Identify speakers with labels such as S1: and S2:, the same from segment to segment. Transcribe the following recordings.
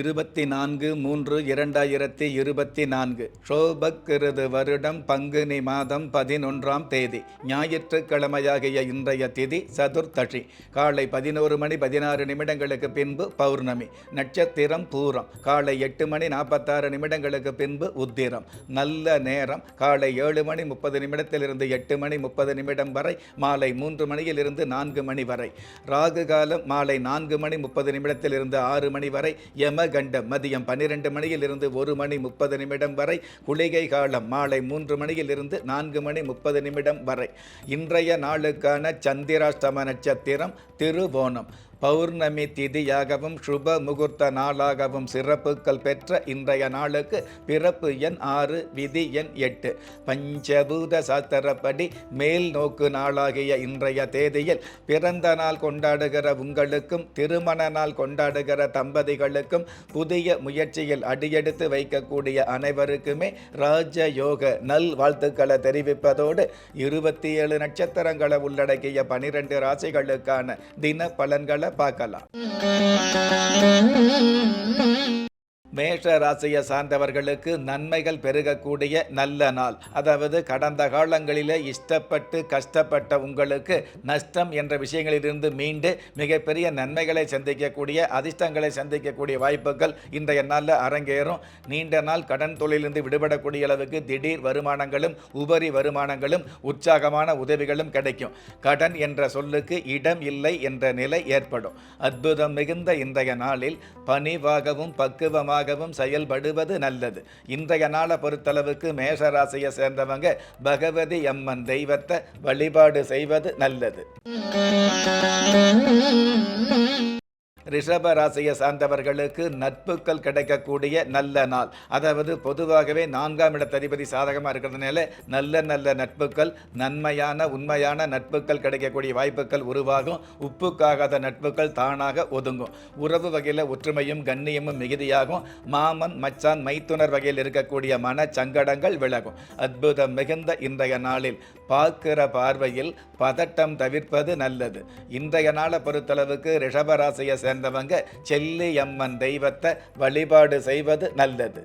S1: இருபத்தி நான்கு மூன்று இரண்டாயிரத்தி இருபத்தி நான்கு ஷோபக்கிருது வருடம் பங்குனி மாதம் பதினொன்றாம் தேதி. ஞாயிற்றுக்கிழமையாகிய இன்றைய திதி சதுர்த்தஷி காலை பதினோரு மணி பதினாறு நிமிடங்களுக்கு பின்பு பௌர்ணமி. நட்சத்திரம் பூரம். காலை எட்டு மணி நாற்பத்தாறு நிமிடங்களுக்கு பின்பு உத்திரம். நல்ல நேரம். காலை ஏழு மணி முப்பது நிமிடத்திலிருந்து எட்டு மணி முப்பது நிமிடம் வரை. மாலை மூன்று மணியிலிருந்து நான்கு மணி வரை. ராகு காலம் மாலை நான்கு மணி முப்பது நிமிடத்திலிருந்து ஆறு மணி வரை. யமகண்டம் மதியம் பன்னிரெண்டு மணியிலிருந்து ஒரு மணி முப்பது நிமிடம் வரை குளிகை காலம் மாலை மூன்று மணியிலிருந்து நான்கு மணி முப்பது நிமிடம் வரை. இன்றைய நாளுக்கான சந்திராஷ்டம நட்சத்திரம் திருவோணம். பௌர்ணமி திதியாகவும் சுப முகூர்த்த நாளாகவும் சிறப்புகள் பெற்ற இன்றைய நாளுக்கு பிறப்பு எண் ஆறு விதி எண் எட்டு. பஞ்சபூத சாஸ்திரப்படி மேல் நோக்கு நாளாகிய இன்றைய தேதியில் பிறந்த நாள் கொண்டாடுகிற உங்களுக்கும் திருமண நாள் கொண்டாடுகிற தம்பதிகளுக்கும் புதிய முயற்சியில் அடியெடுத்து வைக்கக்கூடிய அனைவருக்குமே ராஜயோக நல் வாழ்த்துக்களை தெரிவிப்பதோடு இருபத்தி ஏழு நட்சத்திரங்களை உள்ளடக்கிய பனிரெண்டு ராசிகளுக்கான தின பலன்களை பார்க்கலாம் மேஷ ராசியை சார்ந்தவர்களுக்கு நன்மைகள் பெருகக்கூடிய நல்ல நாள். அதாவது கடந்த காலங்களிலே இஷ்டப்பட்டு கஷ்டப்பட்ட உங்களுக்கு நஷ்டம் என்ற விஷயங்களிலிருந்து மீண்டு மிகப்பெரிய நன்மைகளை சந்திக்கக்கூடிய அதிர்ஷ்டங்களை சந்திக்கக்கூடிய வாய்ப்புகள் இன்றைய நாளில் அரங்கேறும். நீண்ட நாள் கடன் தொழிலிருந்து விடுபடக்கூடிய அளவுக்கு திடீர் வருமானங்களும் உபரி வருமானங்களும் உற்சாகமான உதவிகளும் கிடைக்கும். கடன் என்ற சொல்லுக்கு இடம் இல்லை என்ற நிலை ஏற்படும். அற்புதம் மிகுந்த இன்றைய நாளில் பணிவாகவும் பக்குவமாக ஆகவும் செயல்படுவது நல்லது. இன்றைய நாளை பொறுத்தளவுக்கு மேஷராசியை சேர்ந்தவங்க பகவதி அம்மன் தெய்வத்தை வழிபாடு செய்வது நல்லது. ரிஷப ராசியை சார்ந்தவர்களுக்கு நட்புகள் கிடைக்கக்கூடிய நல்ல நாள். அதாவது பொதுவாகவே நான்காம் இடத்ததிபதி சாதகமாக இருக்கிறதுனால நல்ல நல்ல நட்புகள் நன்மையான உண்மையான நட்புகள் கிடைக்கக்கூடிய வாய்ப்புகள் உருவாகும். உப்புக்காகாத நட்புகள் தானாக ஒதுங்கும். உறவு வகையில் ஒற்றுமையும் கண்ணியமும் மிகுதியாகும். மாமன் மச்சான் மைத்துனர் வகையில் இருக்கக்கூடிய மன சங்கடங்கள் விலகும். அற்புதம் மிகுந்த இன்றைய நாளில் பார்க்கிற பார்வையில் பதட்டம் தவிர்ப்பது நல்லது. இன்றைய நாளை பொறுத்தளவுக்கு ரிஷபராசியை பிறந்தவங்க செல்லி அம்மன் தெய்வத்தை வழிபாடு செய்வது நல்லது.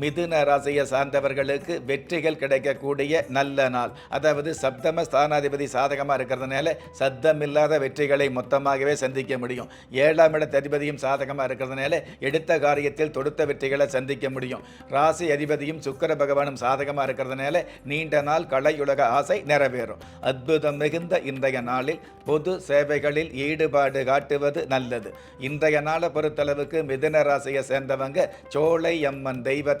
S1: மிதுன ராசியை சார்ந்தவர்களுக்கு வெற்றிகள் கிடைக்கக்கூடிய நல்ல நாள். அதாவது சப்தம ஸ்தானாதிபதி சாதகமாக இருக்கிறதுனால சத்தம் இல்லாத வெற்றிகளை மொத்தமாகவே சந்திக்க முடியும். ஏழாம் இட அதிபதியும் சாதகமாக இருக்கிறதுனால எடுத்த காரியத்தில் தொடுத்த வெற்றிகளை சந்திக்க முடியும். ராசி அதிபதியும் சுக்கர பகவானும் சாதகமாக இருக்கிறதுனால நீண்ட நாள் கலையுலக ஆசை நிறைவேறும். அற்புதம் மிகுந்த இன்றைய நாளில் பொது சேவைகளில் ஈடுபாடு காட்டுவது நல்லது. இன்றைய நாளை பொறுத்தளவுக்கு மிதுன ராசியை சேர்ந்தவங்க சோலை அம்மன் தெய்வத்தை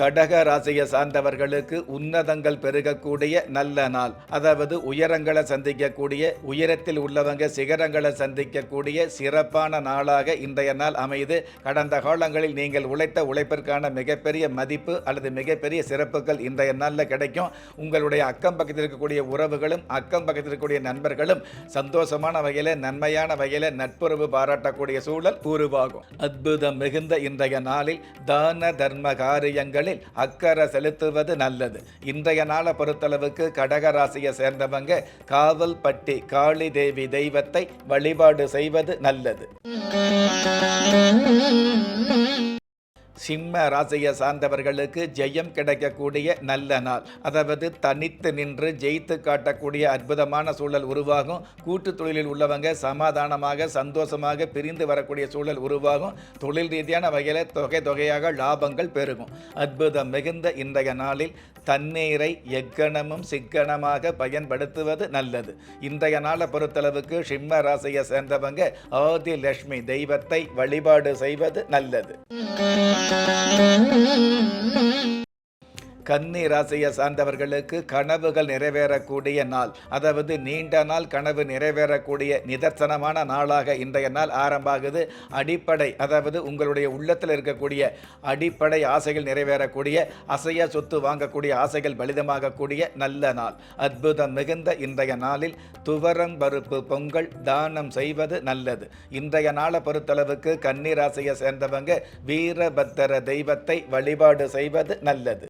S1: கடக ராசியை சார்ந்தவர்களுக்கு உன்னதங்கள் பெருகக்கூடிய நல்ல நாள். அதாவது உயரங்களை சந்திக்கக்கூடிய உயரத்தில் உள்ளவங்க சிகரங்களை சந்திக்கக்கூடிய சிறப்பான நாளாக இன்றைய நாள் அமைது கடந்த காலங்களில் நீங்கள் உழைத்த உழைப்பிற்கான மிகப்பெரிய மதிப்பு அல்லது மிகப்பெரிய சிறப்புகள் இன்றைய நாளில் கிடைக்கும். உங்களுடைய அக்கம் பக்கத்தில் இருக்கக்கூடிய உறவுகளும் அக்கம் பக்கத்தில் இருக்கக்கூடிய நண்பர்களும் சந்தோஷமான வகையில் நன்மையான வகையில் நட்புறவு பாராட்டக்கூடிய சூழல் உருவாகும். அற்புதம் மிகுந்த இன்றைய நாளில் தான தர்ம காரியங்களில் அக்கறை செலுத்துவது நல்லது. இன்றைய நாளை பொறுத்தளவுக்கு கடக ராசியை சேர்ந்தவங்க காவல்பட்டி காளி தேவி தெய்வத்தை வழிபாடு செய்வது நல்லது. சிம்ம ராசியை சார்ந்தவர்களுக்கு ஜெயம் கிடைக்கக்கூடிய நல்ல நாள். அதாவது தனித்து நின்று ஜெயித்து காட்டக்கூடிய அற்புதமான சூழல் உருவாகும். கூட்டு தொழிலில் உள்ளவங்க சமாதானமாக சந்தோஷமாக பிரிந்து வரக்கூடிய சூழல் உருவாகும். தொழில் ரீதியான வகையில் தொகை தொகையாக லாபங்கள் பெருகும். அற்புதம் மிகுந்த இன்றைய நாளில் தண்ணீரை எக்கணமும் சிக்கனமாக பயன்படுத்துவது நல்லது. இன்றைய நாளை பொறுத்தளவுக்கு சிம்ம ராசியை சேர்ந்தவங்க ஆதி லட்சுமி தெய்வத்தை வழிபாடு செய்வது நல்லது. Thank you. கன்னி ராசியை சார்ந்தவர்களுக்கு கனவுகள் நிறைவேறக்கூடிய நாள். அதாவது நீண்ட நாள் கனவு நிறைவேறக்கூடிய நிதர்சனமான நாளாக இன்றைய நாள் ஆரம்பமாகுது அடிப்படை அதாவது உங்களுடைய உள்ளத்தில் இருக்கக்கூடிய அடிப்படை ஆசைகள் நிறைவேறக்கூடிய அசைய சொத்து வாங்கக்கூடிய ஆசைகள் பலிதமாகக்கூடிய நல்ல நாள். அற்புதம் மிகுந்த இன்றைய நாளில் துவரம் பருப்பு பொங்கல் தானம் செய்வது நல்லது. இன்றைய நாளை பொறுத்தளவுக்கு கன்னி ராசியை சேர்ந்தவங்க வீரபத்திர தெய்வத்தை வழிபாடு செய்வது நல்லது.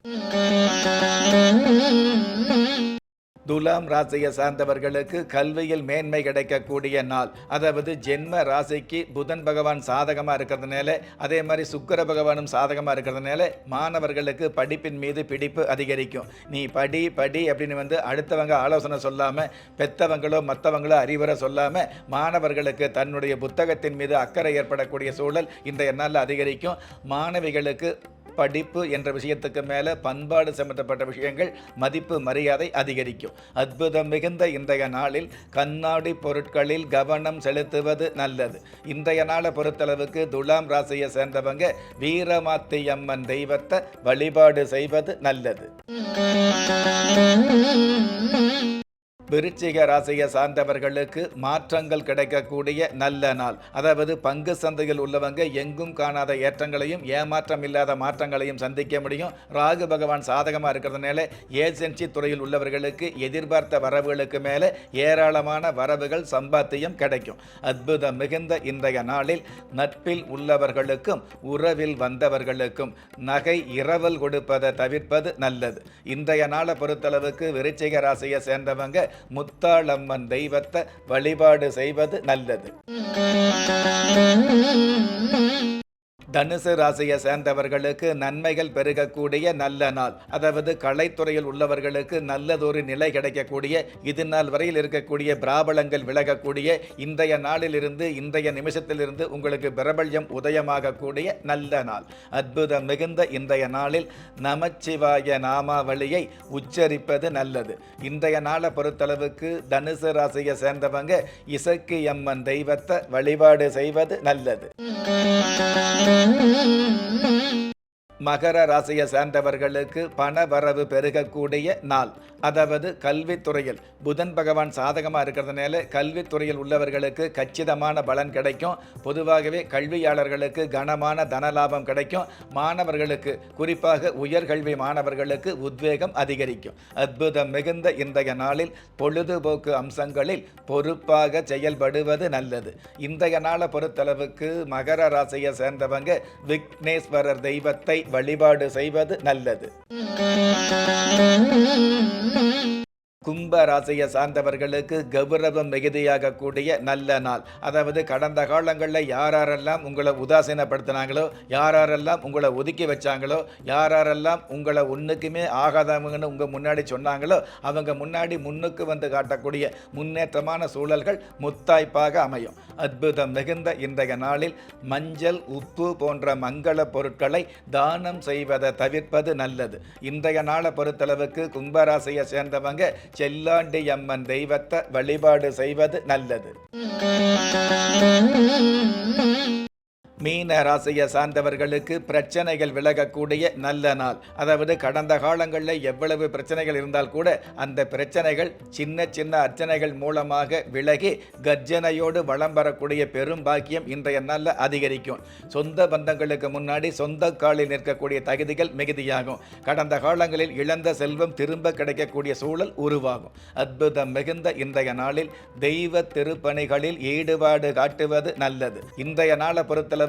S1: துலாம் ராசியை சார்ந்தவர்களுக்கு கல்வியில் மேன்மை கிடைக்கக்கூடிய நாள். அதாவது ஜென்ம ராசிக்கு புதன் பகவான் சாதகமாக இருக்கிறதுனால அதே மாதிரி சுக்கிர பகவானும் சாதகமாக இருக்கிறதுனால மாணவர்களுக்கு படிப்பின் மீது பிடிப்பு அதிகரிக்கும். நீ படி படி அப்படின்னு வந்து அடுத்தவங்க ஆலோசனை சொல்லாமல் பெத்தவங்களோ மற்றவங்களோ அறிவுரை சொல்லாமல் மாணவர்களுக்கு தன்னுடைய புத்தகத்தின் மீது அக்கறை ஏற்படக்கூடிய சூழல் இன்றைய நாளில் அதிகரிக்கும். மாணவிகளுக்கு படிப்பு என்ற விஷயத்துக்கு மேலே பண்பாடு சம்பந்தப்பட்ட விஷயங்கள் மதிப்பு மரியாதை அதிகரிக்கும். அற்புதம் மிகுந்த இன்றைய நாளில் கண்ணாடி பொருட்களில் கவனம் செலுத்துவது நல்லது. இன்றைய நாளை பொறுத்தளவுக்கு துலாம் ராசியை சேர்ந்தவங்க வீரமாத்தி அம்மன் தெய்வத்தை வழிபாடு செய்வது நல்லது. விருச்சிக ராசியை சார்ந்தவர்களுக்கு மாற்றங்கள் கிடைக்கக்கூடிய நல்ல நாள். அதாவது பங்கு சந்தையில் உள்ளவங்க எங்கும் காணாத ஏற்றங்களையும் ஏமாற்றம் இல்லாத மாற்றங்களையும் சந்திக்க முடியும். ராகு பகவான் சாதகமாக இருக்கிறதுனால ஏஜென்சி துறையில் உள்ளவர்களுக்கு எதிர்பார்த்த வரவுகளுக்கு மேலே ஏராளமான வரவுகள் சம்பாத்தியம் கிடைக்கும். அற்புதம் மிகுந்த இன்றைய நாளில் நட்பில் உள்ளவர்களுக்கும் உறவில் வந்தவர்களுக்கும் நகை இரவல் கொடுப்பதை தவிர்ப்பது நல்லது. இன்றைய நாளை பொறுத்தளவுக்கு விருச்சிக ராசியை சேர்ந்தவங்க முத்தாளம்மன் தெய்வத்தை வழிபாடு செய்வது நல்லது. தனுசு ராசியை சேர்ந்தவர்களுக்கு நன்மைகள் பெருகக்கூடிய நல்ல நாள். அதாவது கலைத்துறையில் உள்ளவர்களுக்கு நல்லதொரு நிலை கிடைக்கக்கூடிய இது நாள் வரையில் இருக்கக்கூடிய பிராபலங்கள் விலகக்கூடிய இன்றைய நாளிலிருந்து இன்றைய நிமிஷத்திலிருந்து உங்களுக்கு பிரபல்யம் உதயமாகக்கூடிய நல்ல நாள். அற்புதம் மிகுந்த இன்றைய நாளில் நமச்சிவாய நாமாவளியை உச்சரிப்பது நல்லது. இன்றைய நாளை பொறுத்தளவுக்கு தனுசு ராசியை சேர்ந்தவங்க இசக்கி அம்மன் தெய்வத்தை வழிபாடு செய்வது நல்லது. மகர ராசியை சேர்ந்தவர்களுக்கு பண வரவு பெருகக்கூடிய நாள். அதாவது கல்வித்துறையில் புதன் பகவான் சாதகமாக இருக்கிறதுனால கல்வித்துறையில் உள்ளவர்களுக்கு கச்சிதமான பலன் கிடைக்கும். பொதுவாகவே கல்வியாளர்களுக்கு கனமான தன லாபம் கிடைக்கும். மாணவர்களுக்கு குறிப்பாக உயர்கல்வி மாணவர்களுக்கு உத்வேகம் அதிகரிக்கும். அற்புதம் மிகுந்த இன்றைய நாளில் பொழுதுபோக்கு அம்சங்களில் பொறுப்பாக செயல்படுவது நல்லது. இன்றைய நாளை பொறுத்தளவுக்கு மகர ராசியை சேர்ந்தவங்க விக்னேஸ்வரர் தெய்வத்தை வழிபாடு செய்வது நல்லது. கும்ப ராசியை சார்ந்தவர்களுக்கு கௌரவம் மிகுதியாக கூடிய நல்ல நாள். அதாவது கடந்த காலங்களில் யாரெல்லாம் உங்களை உதாசீனப்படுத்தினாங்களோ யாரெல்லாம் உங்களை ஒதுக்கி வச்சாங்களோ யாரெல்லாம் உங்களை ஒன்றுக்குமே ஆகாதவங்கன்னு உங்கள் முன்னாடி சொன்னாங்களோ அவங்க முன்னாடி முன்னுக்கு வந்து காட்டக்கூடிய முன்னேற்றமான சூழல்கள் முத்தாய்ப்பாக அமையும். அற்புதம் மிகுந்த இன்றைய நாளில் மஞ்சள் உப்பு போன்ற மங்கள பொருட்களை தானம் செய்வதை தவிர்ப்பது நல்லது. இன்றைய நாளை பொறுத்தளவுக்கு கும்பராசியை சேர்ந்தவங்க செல்லாண்டி அம்மன் தெய்வத்தை வழிபாடு செய்வது நல்லது. மீன ராசியை சார்ந்தவர்களுக்கு பிரச்சனைகள் விலகக்கூடிய நல்ல நாள். அதாவது கடந்த காலங்களில் எவ்வளவு பிரச்சனைகள் இருந்தால் கூட அந்த பிரச்சனைகள் சின்ன சின்ன அர்ச்சனைகள் மூலமாக விலகி கர்ஜனையோடு வளம் வரக்கூடிய பெரும் பாக்கியம் இன்றைய நாளில் அதிகரிக்கும். சொந்த பந்தங்களுக்கு முன்னாடி சொந்த காலில் நிற்கக்கூடிய தகுதிகள் மிகுதியாகும். கடந்த காலங்களில் இழந்த செல்வம் திரும்ப கிடைக்கக்கூடிய சூழல் உருவாகும். அற்புதம் மிகுந்த இன்றைய நாளில் தெய்வ திருப்பணிகளில் ஈடுபாடு காட்டுவது நல்லது. இன்றைய நாளை பொறுத்தளவு